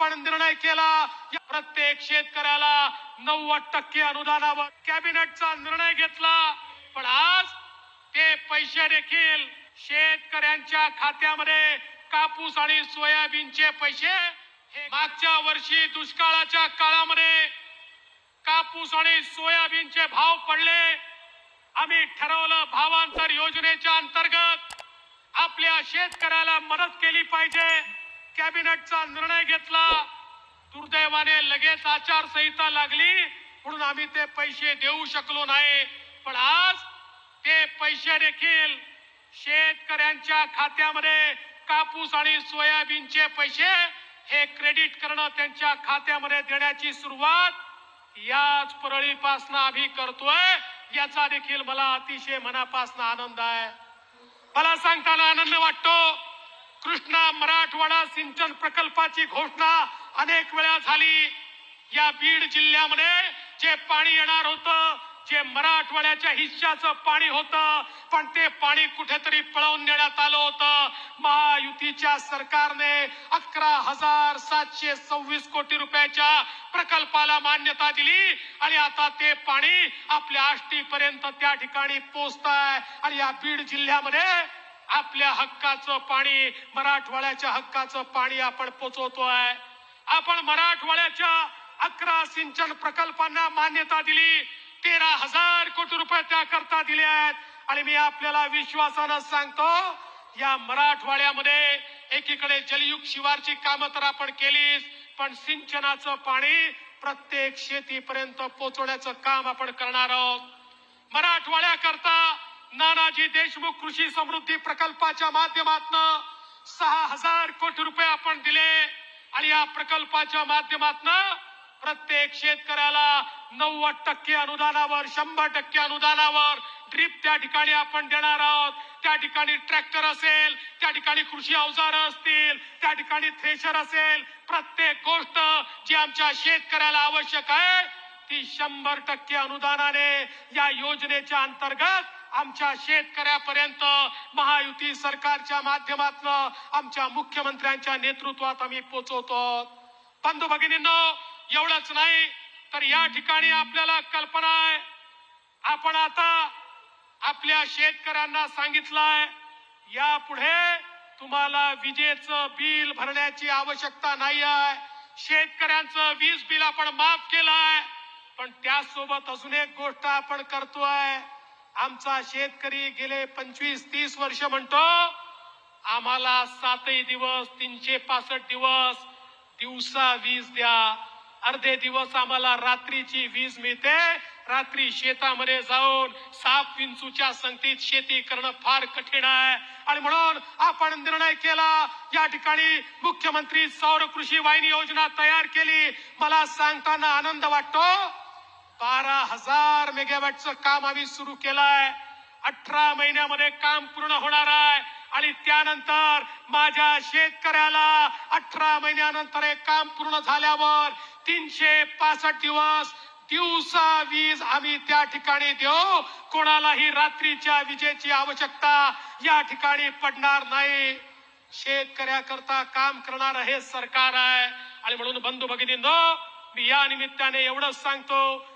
पण निर्णय केला. या प्रत्येक शेतकऱ्याला नव्वद टक्के अनुदानावर कॅबिनेटचा निर्णय घेतला. पण आज ते पैसे देखील शेतकऱ्यांच्या खात्यामध्ये कापूस आणि सोयाबीनचे पैसे हे मागच्या वर्षी दुष्काळाच्या काळामध्ये कापूस आणि सोयाबीनचे भाव पडले. आम्ही ठरवलं भावांतर योजनेच्या अंतर्गत आपल्या शेतकऱ्याला मदत केली पाहिजे. कॅबिनेटचा निर्णय घेतला. दुर्दैवाने लगेच आचारसंहिता लागली. म्हणून आम्ही ते पैसे देऊ शकलो नाही. पण आज ते पैसे देखील शेतकऱ्यांच्या खात्यामध्ये कापूस आणि सोयाबीनचे पैसे हे क्रेडिट करणं त्यांच्या खात्यामध्ये देण्याची सुरुवात याच परळीपासनं आम्ही करतोय. याचा देखील मला अतिशय मनापासून आनंद आहे. मला सांगताना आनंद वाटतो. कृष्णा मराठवाडा सिंचन प्रकल्पाची घोषणा अनेक वेळा झाली. या बीड जिल्ह्यामध्ये जे पाणी येणार होतं जे मराठवाड्याच्या हिश्श्याचं पाणी होतं पण ते पाणी कुठेतरी पळवून नेण्यात आलं होतं. महायुतीच्या सरकारने अकरा हजार सातशे सव्वीस कोटी रुपयाच्या प्रकल्पाला मान्यता दिली आणि आता ते पाणी आपल्या आष्टीपर्यंत त्या ठिकाणी पोचत आहे आणि या बीड जिल्ह्यामध्ये आपल्या हक्काचं पाणी मराठवाड्याच्या हक्काचं पाणी आपण पोचवतोय. आपण मराठवाड्याच्या अकरा सिंचन प्रकल्पांना मान्यता दिली तेरा हजार कोटी रुपये त्याकरता दिले आहेत. आणि मी आपल्याला विश्वासानं सांगतो या मराठवाड्यामध्ये एकीकडे जलयुग शिवारची कामं तर आपण केलीच पण सिंचनाचं पाणी प्रत्येक शेतीपर्यंत पोहोचवण्याचं काम आपण करणार आहोत. मराठवाड्याकरता नानाजी देशमुख कृषी समृद्धी प्रकल्पाच्या माध्यमातून सहा हजार कोटी रुपये आपण दिले आणि या प्रकल्पाच्या माध्यमातून प्रत्येक शेतकऱ्याला नव्वद टक्के अनुदानावर शंभर टक्के अनुदानावर ड्रीप त्या ठिकाणी आपण देणार आहोत. त्या ठिकाणी ट्रॅक्टर असेल त्या ठिकाणी कृषी अवजार असतील त्या ठिकाणी थ्रेशर असेल प्रत्येक गोष्ट जी आमच्या शेतकऱ्याला आवश्यक आहे ती शंभर टक्के अनुदानाने या योजनेच्या अंतर्गत आमच्या शेतकऱ्यापर्यंत महायुती सरकारच्या माध्यमातून आमच्या मुख्यमंत्र्यांच्या नेतृत्वात आम्ही पोचवतो. बंधू भगिनींनो एवढंच नाही तर या ठिकाणी आपल्याला कल्पना आहे. आपण आता आपल्या शेतकऱ्यांना सांगितलंय यापुढे तुम्हाला विजेचं बिल भरण्याची आवश्यकता नाही आहे शेतकऱ्यांचं वीज बिल आपण माफ केलंय पण त्यासोबत अजून एक गोष्ट आपण करतोय. आमचा शेतकरी गेले पंचवीस तीस वर्ष म्हणतो आम्हाला सातही दिवस तीनशे पासष्ट दिवस दिवसा वीज द्या. अर्धे दिवस आम्हाला रात्रीची वीज मिळते. रात्री शेतामध्ये जाऊन साप विंचूच्या संगतीत शेती करणं फार कठीण आहे. आणि म्हणून आपण निर्णय केला या ठिकाणी मुख्यमंत्री सौर कृषी वाहिनी योजना तयार केली. मला सांगताना आनंद वाटतो. बारा हजार मेगावॅटचं काम आम्ही सुरू केलंय. अठरा महिन्यामध्ये काम पूर्ण होणार आहे. आणि त्यानंतर माझ्या शेतकऱ्याला अठरा महिन्यानंतर हे काम पूर्ण झाल्यावर तीनशे पासष्ट दिवस दिवसा वीज आम्ही त्या ठिकाणी देऊ. कोणालाही रात्रीच्या विजेची आवश्यकता या ठिकाणी पडणार नाही. शेतकऱ्याकरता काम करणार हे सरकार आहे. आणि म्हणून बंधू भगिनींनो मी या निमित्ताने एवढंच सांगतो.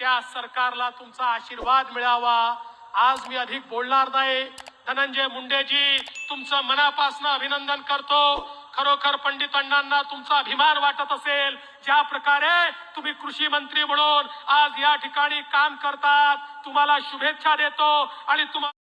त्या सरकारला तुमचा आशीर्वाद मिळावा. आज मी अधिक बोलणार नाही. धनंजय मुंडेजी तुमचं मनापासून अभिनंदन करतो. खरोखर पंडित अण्णांना तुमचा अभिमान वाटत असेल. ज्या प्रकारे तुम्ही कृषी मंत्री म्हणून आज या ठिकाणी काम करतात तुम्हाला शुभेच्छा देतो आणि तुम्हाला